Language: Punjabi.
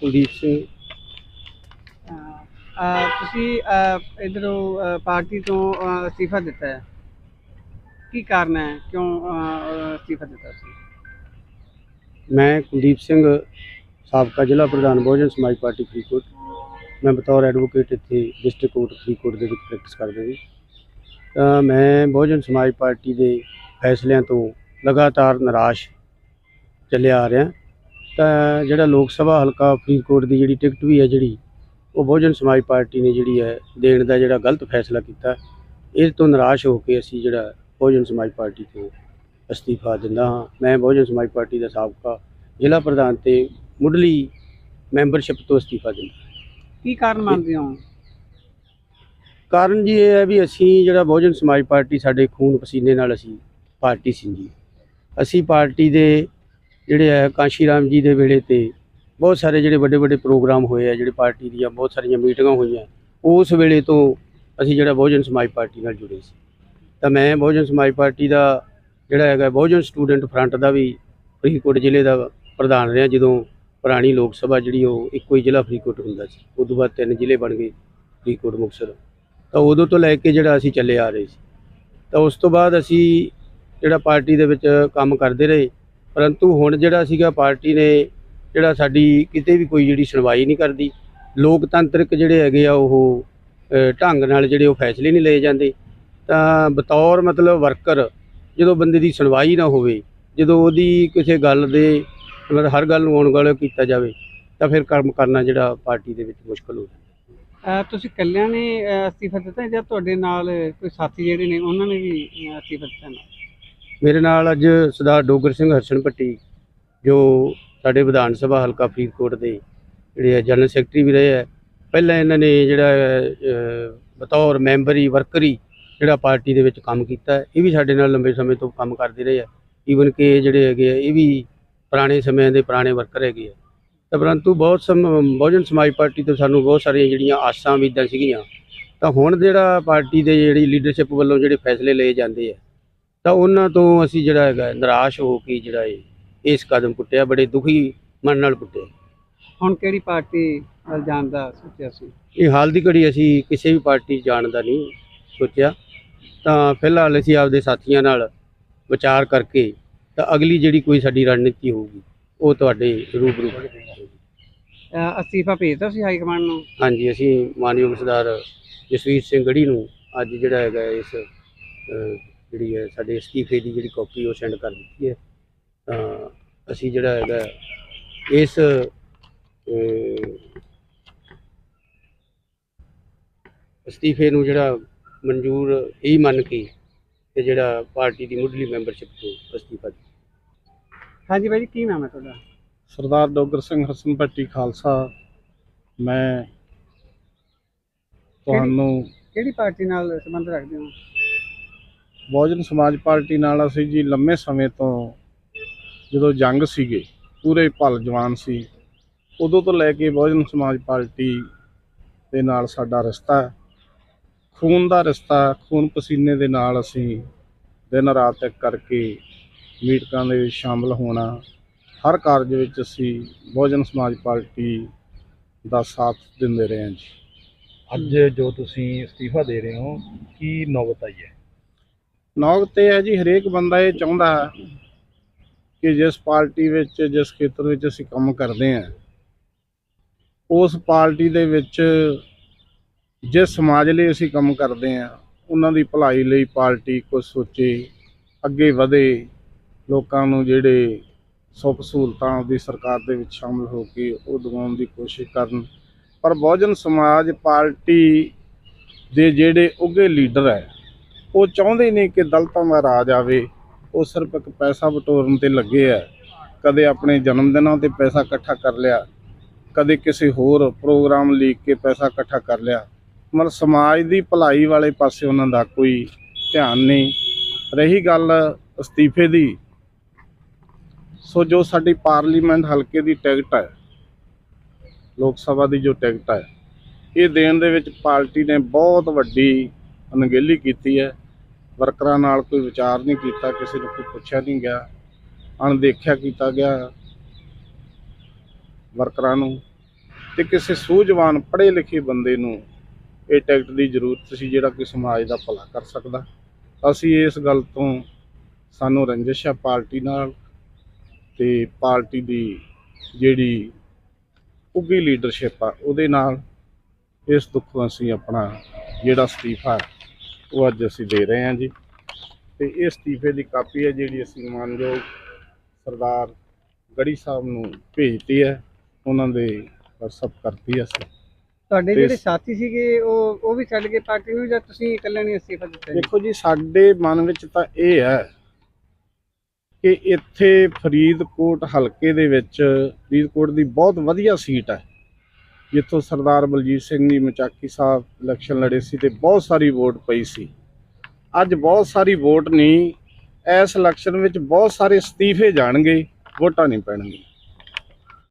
ਕੁਲਦੀਪ ਸਿੰਘ ਅਹ ਤੁਸੀਂ ਇਧਰੋਂ ਪਾਰਟੀ ਤੋਂ ਅਹ, ਅਸਤੀਫਾ ਦਿੱਤਾ ਹੈ। ਕੀ ਕਾਰਨ ਹੈ? ਕਿਉਂ ਅਹ, ਅਸਤੀਫਾ ਦਿੱਤਾ ਸੀ ਮੈਂ ਕੁਲਦੀਪ ਸਿੰਘ ਸਾਬਕਾ ਜ਼ਿਲ੍ਹਾ ਪ੍ਰਧਾਨ ਬਹੁਜਨ ਸਮਾਜ ਪਾਰਟੀ ਫਰੀਦਕੋਟ। ਮੈਂ ਬਤੌਰ ਐਡਵੋਕੇਟ ਇੱਥੇ ਡਿਸਟ੍ਰਿਕਟ ਕੋਰਟ ਫਰੀਦਕੋਟ ਦੇ ਵਿੱਚ ਪ੍ਰੈਕਟਿਸ ਕਰਦਾ ਜੀ। ਤਾਂ ਮੈਂ ਬਹੁਜਨ ਸਮਾਜ ਪਾਰਟੀ ਦੇ ਫੈਸਲਿਆਂ ਤੋਂ ਲਗਾਤਾਰ ਨਿਰਾਸ਼ ਚੱਲਿਆ ਆ ਰਿਹਾ। ਤਾਂ ਜਿਹੜਾ ਲੋਕ ਸਭਾ ਹਲਕਾ ਫਰੀਦਕੋਟ ਦੀ ਜਿਹੜੀ ਟਿਕਟ ਵੀ ਹੈ ਜਿਹੜੀ ਉਹ ਬਹੁਜਨ ਸਮਾਜ ਪਾਰਟੀ ਨੇ ਜਿਹੜੀ ਹੈ ਦੇਣ ਦਾ ਜਿਹੜਾ ਗਲਤ ਫੈਸਲਾ ਕੀਤਾ ਇਸ ਤੋਂ ਨਿਰਾਸ਼ ਹੋ ਕੇ ਅਸੀਂ ਜਿਹੜਾ ਬਹੁਜਨ ਸਮਾਜ ਪਾਰਟੀ ਤੋਂ ਅਸਤੀਫਾ ਦਿੰਦਾ ਹਾਂ। ਮੈਂ ਬਹੁਜਨ ਸਮਾਜ ਪਾਰਟੀ ਦਾ ਸਾਬਕਾ ਜ਼ਿਲ੍ਹਾ ਪ੍ਰਧਾਨ ਤੇ ਮੁੱਢਲੀ ਮੈਂਬਰਸ਼ਿਪ ਤੋਂ ਅਸਤੀਫਾ ਦਿੰਦਾ ਕੀ ਕਾਰਨ ਮੰਨਦੇ ਹੋ? ਕਾਰਨ ਜੀ ਇਹ ਹੈ ਵੀ ਅਸੀਂ ਜਿਹੜਾ ਬਹੁਜਨ ਸਮਾਜ ਪਾਰਟੀ ਸਾਡੇ ਖੂਨ ਪਸੀਨੇ ਨਾਲ ਅਸੀਂ ਪਾਰਟੀ ਸੀ ਜੀ ਅਸੀਂ ਪਾਰਟੀ ਦੇ ਜਿਹੜੇ ਹੈ ਕਾਂਸ਼ੀ ਰਾਮ ਜੀ ਦੇ ਵੇਲੇ ਤੇ ਬਹੁਤ ਸਾਰੇ ਜਿਹੜੇ ਵੱਡੇ ਵੱਡੇ ਪ੍ਰੋਗਰਾਮ ਹੋਏ ਆ, ਜਿਹੜੇ ਪਾਰਟੀ ਦੀਆਂ ਬਹੁਤ ਸਾਰੀਆਂ ਮੀਟਿੰਗਾਂ ਹੋਈਆਂ, ਉਸ ਵੇਲੇ ਤੋਂ ਅਸੀਂ ਜਿਹੜਾ ਬਹੁਜਨ ਸਮਾਜ ਪਾਰਟੀ ਨਾਲ ਜੁੜੇ ਸੀ। ਤਾਂ ਮੈਂ ਬਹੁਜਨ ਸਮਾਜ ਪਾਰਟੀ ਦਾ ਜਿਹੜਾ ਹੈਗਾ ਬਹੁਜਨ ਸਟੂਡੈਂਟ ਫਰੰਟ ਦਾ ਵੀ ਫਰੀਦਕੋਟ ਜ਼ਿਲ੍ਹੇ ਦਾ ਪ੍ਰਧਾਨ ਰਿਹਾ, ਜਦੋਂ ਪੁਰਾਣੀ ਲੋਕ ਸਭਾ ਜਿਹੜੀ ਉਹ ਇੱਕੋ ਹੀ ਜ਼ਿਲ੍ਹਾ ਫਰੀਦਕੋਟ ਹੁੰਦਾ ਸੀ। ਉਸ ਤੋਂ ਬਾਅਦ ਤਿੰਨ ਜ਼ਿਲ੍ਹੇ ਬਣ ਗਏ, ਫਰੀਦਕੋਟ, ਮੁਕਤਸਰ। ਤਾਂ ਉਦੋਂ ਤੋਂ ਲੈ ਕੇ ਜਿਹੜਾ ਅਸੀਂ ਚੱਲੇ ਆ ਰਹੇ ਸੀ। ਤਾਂ ਉਸ ਤੋਂ ਬਾਅਦ ਅਸੀਂ ਜਿਹੜਾ ਪਾਰਟੀ ਦੇ ਵਿੱਚ ਕੰਮ ਕਰਦੇ ਰਹੇ ਪਰੰਤੂ ਹੁਣ ਜਿਹੜਾ ਸੀਗਾ ਪਾਰਟੀ ਨੇ ਜਿਹੜਾ ਸਾਡੀ ਕਿਤੇ ਵੀ ਕੋਈ ਜਿਹੜੀ ਸੁਣਵਾਈ ਨਹੀਂ ਕਰਦੀ, ਲੋਕਤੰਤਰਿਕ ਜਿਹੜੇ ਹੈਗੇ ਆ ਉਹ ਢੰਗ ਨਾਲ ਜਿਹੜੇ ਉਹ ਫੈਸਲੇ ਨਹੀਂ ਲਏ ਜਾਂਦੇ, ਤਾਂ ਬਤੌਰ ਮਤਲਬ ਵਰਕਰ ਜਦੋਂ ਬੰਦੇ ਦੀ ਸੁਣਵਾਈ ਨਾ ਹੋਵੇ, ਜਦੋਂ ਉਹਦੀ ਕਿਸੇ ਗੱਲ ਦੇ ਮਤਲਬ ਹਰ ਗੱਲ ਨੂੰ ਆਉਣ ਗਾਲੇ ਕੀਤਾ ਜਾਵੇ, ਤਾਂ ਫਿਰ ਕੰਮ ਕਰਨਾ ਜਿਹੜਾ ਪਾਰਟੀ ਦੇ ਵਿੱਚ ਮੁਸ਼ਕਲ ਹੋ ਜਾਂਦਾ। ਤੁਸੀਂ ਇਕੱਲਿਆਂ ਨੇ ਅਸਤੀਫਾ ਦਿੱਤਾ ਜਾਂ ਤੁਹਾਡੇ ਨਾਲ ਕੋਈ ਸਾਥੀ ਜਿਹੜੇ ਨੇ, ਉਹਨਾਂ ਨੇ ਵੀ ਅਸਤੀਫਾ ਦਿੱਤਾ? ਨਾਲ ਮੇਰੇ ਨਾਲ ਅੱਜ ਸਰਦਾਰ ਡੋਗਰ ਸਿੰਘ ਹਰਸ਼ਨ ਪੱਟੀ ਜੋ ਸਾਡੇ ਵਿਧਾਨ ਸਭਾ ਹਲਕਾ ਫਰੀਦਕੋਟ ਦੇ ਜਿਹੜੇ ਆ ਜਨਰਲ ਸੈਕਟਰੀ ਵੀ ਰਹੇ ਆ, ਪਹਿਲਾਂ ਇਹਨਾਂ ਨੇ ਜਿਹੜਾ ਬਤੌਰ ਮੈਂਬਰੀ, ਵਰਕਰੀ ਜਿਹੜਾ ਪਾਰਟੀ ਦੇ ਵਿੱਚ ਕੰਮ ਕੀਤਾ, ਇਹ ਵੀ ਸਾਡੇ ਨਾਲ ਲੰਬੇ ਸਮੇਂ ਤੋਂ ਕੰਮ ਕਰਦੇ ਰਹੇ ਆ। ਈਵਨ ਕਿ ਇਹ ਜਿਹੜੇ ਹੈਗੇ ਆ, ਇਹ ਵੀ ਪੁਰਾਣੇ ਸਮਿਆਂ ਦੇ ਪੁਰਾਣੇ ਵਰਕਰ ਹੈਗੇ ਆ। ਤਾਂ ਪਰੰਤੂ ਬਹੁਤ ਸਮ, ਬਹੁਜਨ ਸਮਾਜ ਪਾਰਟੀ ਤੋਂ ਸਾਨੂੰ ਬਹੁਤ ਸਾਰੀਆਂ ਜਿਹੜੀਆਂ ਆਸਾਂ ਉਮੀਦਾਂ ਸੀਗੀਆਂ। ਤਾਂ ਹੁਣ ਜਿਹੜਾ ਪਾਰਟੀ ਦੇ ਜਿਹੜੀ ਲੀਡਰਸ਼ਿਪ ਵੱਲੋਂ ਜਿਹੜੇ ਫੈਸਲੇ ਲਏ ਜਾਂਦੇ ਆ ਤਾਂ ਉਹਨਾਂ ਤੋਂ ਅਸੀਂ ਜਿਹੜਾ ਹੈਗਾ ਨਿਰਾਸ਼ ਹੋ ਕੇ ਜਿਹੜਾ ਇਹ ਇਸ ਕਦਮ ਪੁੱਟਿਆ ਬੜੇ ਦੁਖੀ ਮਨ ਨਾਲ ਪੁੱਟਿਆ। ਹੁਣ ਕਿਹੜੀ ਪਾਰਟੀ ਵੱਲ ਜਾਣ ਦਾ ਸੋਚਿਆ ਸੀ? ਇਹ ਹਾਲ ਦੀ ਘੜੀ ਅਸੀਂ ਕਿਸੇ ਵੀ ਪਾਰਟੀ ਜਾਣ ਦਾ ਨਹੀਂ ਸੋਚਿਆ। ਤਾਂ ਫਿਲਹਾਲ ਅਸੀਂ ਆਪਦੇ ਸਾਥੀਆਂ ਨਾਲ ਵਿਚਾਰ ਕਰਕੇ ਤਾਂ ਅਗਲੀ ਜਿਹੜੀ ਕੋਈ ਸਾਡੀ ਰਣਨੀਤੀ ਹੋਊਗੀ ਉਹ ਤੁਹਾਡੇ ਰੂਬਰੂ ਅਹ, ਅਸਤੀਫਾ ਭੇਜਤਾ ਸੀ ਹਾਈ ਕਮਾਂਡ ਨੂੰ? ਹਾਂਜੀ ਅਸੀਂ ਮਾਨਯੋਗ ਸਰਦਾਰ ਜਸਵੀਰ ਸਿੰਘ ਗੜੀ ਨੂੰ ਅੱਜ ਜਿਹੜਾ ਹੈਗਾ ਇਸ ਜਿਹੜੀ ਹੈ ਸਾਡੇ ਅਸਤੀਫੇ ਦੀ ਜਿਹੜੀ ਕਾਪੀ ਉਹ ਸੈਂਡ ਕਰ ਦਿੱਤੀ ਹੈ। ਤਾਂ ਅਸੀਂ ਜਿਹੜਾ ਹੈਗਾ ਇਸ ਅਸਤੀਫੇ ਨੂੰ ਜਿਹੜਾ ਮਨਜ਼ੂਰ ਹੀ ਮੰਨ ਕੇ ਤੇ ਜਿਹੜਾ ਪਾਰਟੀ ਦੀ ਮੁੱਢਲੀ ਮੈਂਬਰਸ਼ਿਪ ਤੋਂ ਅਸਤੀਫਾ ਦਿੱਤਾ। ਹਾਂਜੀ ਬਾਈ ਜੀ ਕੀ ਨਾਮ ਹੈ ਤੁਹਾਡਾ? ਸਰਦਾਰ ਡੋਗਰ ਸਿੰਘ ਹਸਨ ਭੱਟੀ ਖਾਲਸਾ ਮੈਂ ਤੁਹਾਨੂੰ ਕਿਹੜੀ ਪਾਰਟੀ ਨਾਲ ਸੰਬੰਧ ਰੱਖਦੇ ਹੋ? ਬਹੁਜਨ ਸਮਾਜ ਪਾਰਟੀ ਨਾਲ ਅਸੀਂ ਜੀ ਲੰਮੇ ਸਮੇਂ ਤੋਂ ਜਦੋਂ ਜੰਗ ਸੀਗੇ, ਪੂਰੇ ਭਲ ਜਵਾਨ ਸੀ, ਉਦੋਂ ਤੋਂ ਲੈ ਕੇ ਬਹੁਜਨ ਸਮਾਜ ਪਾਰਟੀ ਦੇ ਨਾਲ ਸਾਡਾ ਰਿਸ਼ਤਾ ਖੂਨ ਦਾ ਰਿਸ਼ਤਾ ਖੂਨ ਪਸੀਨੇ ਦੇ ਨਾਲ ਅਸੀਂ ਦਿਨ ਰਾਤ ਇੱਕ ਕਰਕੇ ਮੀਟਿੰਗਾਂ ਦੇ ਵਿੱਚ ਸ਼ਾਮਲ ਹੋਣਾ, ਹਰ ਕਾਰਜ ਵਿੱਚ ਅਸੀਂ ਬਹੁਜਨ ਸਮਾਜ ਪਾਰਟੀ ਦਾ ਸਾਥ ਦਿੰਦੇ ਰਹੇ ਹਾਂ ਜੀ। ਅੱਜ ਜੋ ਤੁਸੀਂ ਅਸਤੀਫਾ ਦੇ ਰਹੇ ਹੋ, ਕੀ ਨੌਬਤ ਆਈ ਹੈ? ਨੌਕ ਤੇ ਹੈ ਜੀ, ਹਰੇਕ ਬੰਦਾ ਇਹ ਚਾਹੁੰਦਾ ਕਿ ਜਿਸ ਪਾਰਟੀ ਵਿੱਚ, ਜਿਸ ਖੇਤਰ ਵਿੱਚ ਅਸੀਂ ਕੰਮ ਕਰਦੇ ਹਾਂ, ਉਸ ਪਾਰਟੀ ਦੇ ਵਿੱਚ ਜਿਸ ਸਮਾਜ ਲਈ ਅਸੀਂ ਕੰਮ ਕਰਦੇ ਹਾਂ, ਉਹਨਾਂ ਦੀ ਭਲਾਈ ਲਈ ਪਾਰਟੀ ਕੁਝ ਸੋਚੇ, ਅੱਗੇ ਵਧੇ, ਲੋਕਾਂ ਨੂੰ ਜਿਹੜੇ ਸੁੱਖ ਸਹੂਲਤਾਂ ਦੀ ਸਰਕਾਰ ਦੇ ਵਿੱਚ ਸ਼ਾਮਲ ਹੋ ਕੇ ਉਹ ਦਿਵਾਉਣ ਦੀ ਕੋਸ਼ਿਸ਼ ਕਰਨ, ਪਰ ਬਹੁਜਨ ਸਮਾਜ ਪਾਰਟੀ ਦੇ ਜਿਹੜੇ ਉੱਘੇ ਲੀਡਰ ਹੈ ਉਹ ਚਾਹੁੰਦੇ ਹੀ ਨਹੀਂ ਕਿ ਦਲਤਾਂ ਦਾ ਰਾਜ ਆਵੇ, ਉਹ ਸਿਰਫ ਇੱਕ ਪੈਸਾ ਬਟੋਰਨ ਤੇ ਲੱਗੇ ਆ। ਕਦੇ ਆਪਣੇ ਜਨਮ ਦਿਨਾਂ ਤੇ ਪੈਸਾ ਇਕੱਠਾ ਕਰ ਲਿਆ, ਕਦੇ ਕਿਸੇ ਹੋਰ ਪ੍ਰੋਗਰਾਮ ਲੀਕ ਕੇ ਪੈਸਾ ਇਕੱਠਾ ਕਰ ਲਿਆ। ਮਤਲਬ ਸਮਾਜ ਦੀ ਭਲਾਈ ਵਾਲੇ ਪਾਸੇ ਉਹਨਾਂ ਦਾ ਕੋਈ ਧਿਆਨ ਨਹੀਂ। ਰਹੀ ਗੱਲ ਅਸਤੀਫੇ ਦੀ, ਸੋ ਜੋ ਸਾਡੀ ਪਾਰਲੀਮੈਂਟ ਹਲਕੇ ਦੀ ਟਿਕਟ ਹੈ, ਲੋਕ ਸਭਾ ਦੀ ਜੋ ਟਿਕਟ ਹੈ, ਇਹ ਦੇਣ ਦੇ ਵਿੱਚ ਪਾਰਟੀ ਨੇ ਬਹੁਤ ਵੱਡੀ ਅਣਗਹਿਲੀ ਕੀਤੀ ਹੈ। ਵਰਕਰਾਂ ਨਾਲ ਕੋਈ ਵਿਚਾਰ ਨਹੀਂ ਕੀਤਾ, ਕਿਸੇ ਨੂੰ ਕੋਈ ਪੁੱਛਿਆ ਨਹੀਂ ਗਿਆ। ਅਣਦੇਖਿਆ ਕੀਤਾ ਗਿਆ ਵਰਕਰਾਂ ਨੂੰ ਤੇ ਕਿਸੇ ਸੂਝਵਾਨ ਪੜ੍ਹੇ ਲਿਖੇ ਬੰਦੇ ਨੂੰ ਇਹ ਟਿਕਟ ਦੀ ਜ਼ਰੂਰਤ ਸੀ, ਜਿਹੜਾ ਕਿ ਸਮਾਜ ਦਾ ਭਲਾ ਕਰ ਸਕਦਾ। ਅਸੀਂ ਇਸ ਗੱਲ ਤੋਂ ਸਾਨੂੰ ਰੰਜਿਸ਼ ਆ ਪਾਰਟੀ ਨਾਲ ਤੇ ਪਾਰਟੀ ਦੀ ਜਿਹੜੀ ਉੱਗੀ ਲੀਡਰਸ਼ਿਪ ਆ, ਉਹਦੇ ਨਾਲ ਇਸ ਦੁੱਖੋਂ ਅਸੀਂ ਆਪਣਾ ਜਿਹੜਾ ਅਸਤੀਫਾ ਉਹ ਅੱਜ ਅਸੀਂ ਦੇ ਰਹੇ ਹਾਂ ਜੀ। ਤੇ ਇਹ ਅਸਤੀਫੇ ਦੀ ਕਾਪੀ ਹੈ ਜਿਹੜੀ ਅਸੀਂ ਮਾਨਯੋਗ ਸਰਦਾਰ ਗੜੀ ਸਾਹਿਬ ਨੂੰ ਭੇਜਤੀ ਹੈ। ਉਹਨਾਂ ਦੇ WhatsApp ਕਰਤੀ ਅਸੀਂ। ਤੁਹਾਡੇ ਜਿਹੜੇ ਸਾਥੀ ਸੀਗੇ ਉਹ ਉਹ ਵੀ ਛੱਡ ਗਏ ਪਾਰਟੀ ਨੂੰ ਜਾਂ ਤੁਸੀਂ ਇਕੱਲੇ ਨੇ ਅਸਤੀਫਾ ਦਿੱਤਾ ਦੇਖੋ ਜੀ ਸਾਡੇ ਮਨ ਵਿੱਚ ਤਾਂ ਇਹ ਹੈ ਕਿ ਇੱਥੇ ਫਰੀਦਕੋਟ ਹਲਕੇ ਦੇ ਵਿੱਚ ਫਰੀਦਕੋਟ ਦੀ ਬਹੁਤ ਵਧੀਆ ਸੀਟ ਹੈ। ਜਿੱਥੋਂ ਸਰਦਾਰ ਬਲਜੀਤ ਸਿੰਘ ਜੀ ਮਚਾਕੀ ਸਾਹਿਬ ਇਲੈਕਸ਼ਨ ਲੜੇ ਸੀ ਤੇ ਬਹੁਤ ਸਾਰੀ ਵੋਟ ਪਈ ਸੀ। ਅੱਜ ਬਹੁਤ ਸਾਰੀ ਵੋਟ ਨਹੀਂ, ਇਸ ਇਲੈਕਸ਼ਨ ਵਿੱਚ ਬਹੁਤ ਸਾਰੇ ਅਸਤੀਫੇ ਜਾਣਗੇ, ਵੋਟਾਂ ਨਹੀਂ ਪੈਣਗੀਆਂ।